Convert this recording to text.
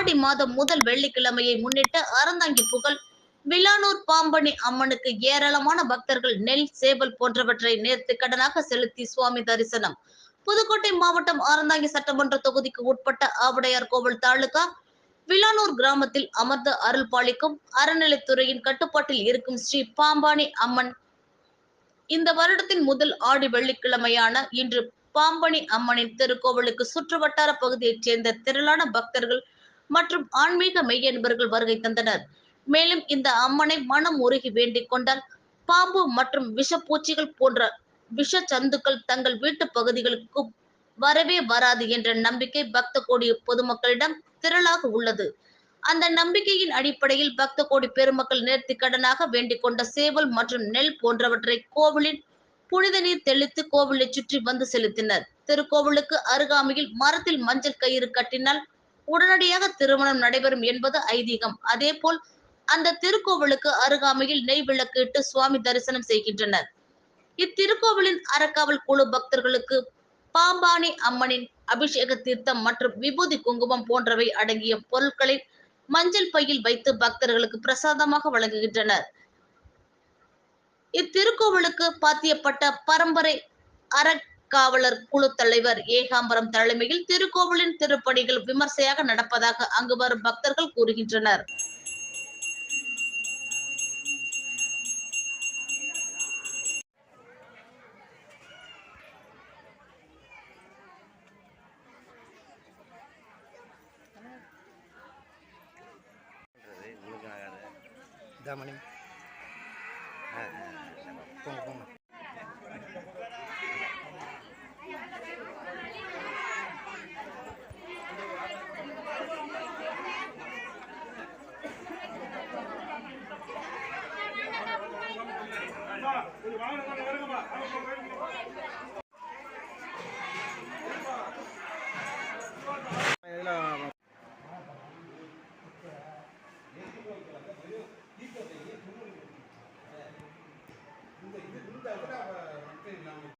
ஆடி மாதம் முதல் வெள்ளிக்கிழமையை முன்னிட்டு அறந்தாங்கி புகழ் விலானூர் பாம்பனி அம்மனுக்கு ஏராளமான பக்தர்கள் நெல் சேவல் போன்றவற்றை நேர்த்து கடனாக செலுத்தி சுவாமி தரிசனம். புதுக்கோட்டை மாவட்டம் ஆரந்தாங்கி சட்டமன்ற தொகுதிக்கு உட்பட்ட ஆவுடையார் கோவில் தாலுகா விலானூர் கிராமத்தில் அமர்ந்த அருள் பாலிக்கும் அறநிலைத்துறையின் கட்டுப்பாட்டில் இருக்கும் ஸ்ரீ பாம்பானி அம்மன். இந்த வருடத்தின் முதல் ஆடி வெள்ளிக்கிழமையான இன்று பாம்பனி அம்மனின் திருக்கோவிலுக்கு சுற்றுவட்டார பகுதியைச் சேர்ந்த திரளான பக்தர்கள் மற்றும் ஆன்மீக மெய்யன்பர்கள் வருகை தந்தனர். மேலும் இந்த அம்மனை மனம் உருகி வேண்டிக் கொண்டால் பாம்பு மற்றும் விஷப்பூச்சிகள் போன்ற விஷ சந்துக்கள் தங்கள் வீட்டு பகுதிகளுக்கு வரவே வராது என்ற நம்பிக்கை பக்த கோடி பொதுமக்களிடம் திரளாக உள்ளது. அந்த நம்பிக்கையின் அடிப்படையில் பக்த கோடி பெருமக்கள் நேர்த்தி கடனாக வேண்டிக் கொண்ட சேவல் மற்றும் நெல் போன்றவற்றை கோவிலின் புனித நீர் தெளித்து கோவிலை சுற்றி வந்து செலுத்தினர். திருக்கோவிலுக்கு அருகாமையில் மரத்தில் மஞ்சள் கயிறு கட்டினால் உடனடியாக திருமணம் நடைபெறும் என்பது ஐதீகம். அதே போல் அந்த திருக்கோவிலுக்கு அருகாமையில் நெய் விளக்கிட்டு சுவாமி தரிசனம் செய்கின்றனர். இத்திருக்கோவிலின் அறக்காவல் குழு பக்தர்களுக்கு பாம்பானி அம்மனின் அபிஷேக தீர்த்தம் மற்றும் விபூதி குங்குமம் போன்றவை அடங்கிய பொருட்களை மஞ்சள் பையில் வைத்து பக்தர்களுக்கு பிரசாதமாக வழங்குகின்றனர். இத்திருக்கோவிலுக்கு பாத்தியப்பட்ட பரம்பரை அற அறக்காவலர் குழு தலைவர் ஏகாம்பரம் தலைமையில் திருக்கோவிலின் திருப்பணிகள் விமர்சையாக நடப்பதாக அங்கு வரும் பக்தர்கள் கூறுகின்றனர். உங்களுக்கு ஆகாது இதா மணி ஆ ஆ. போங்க போங்க. இதில்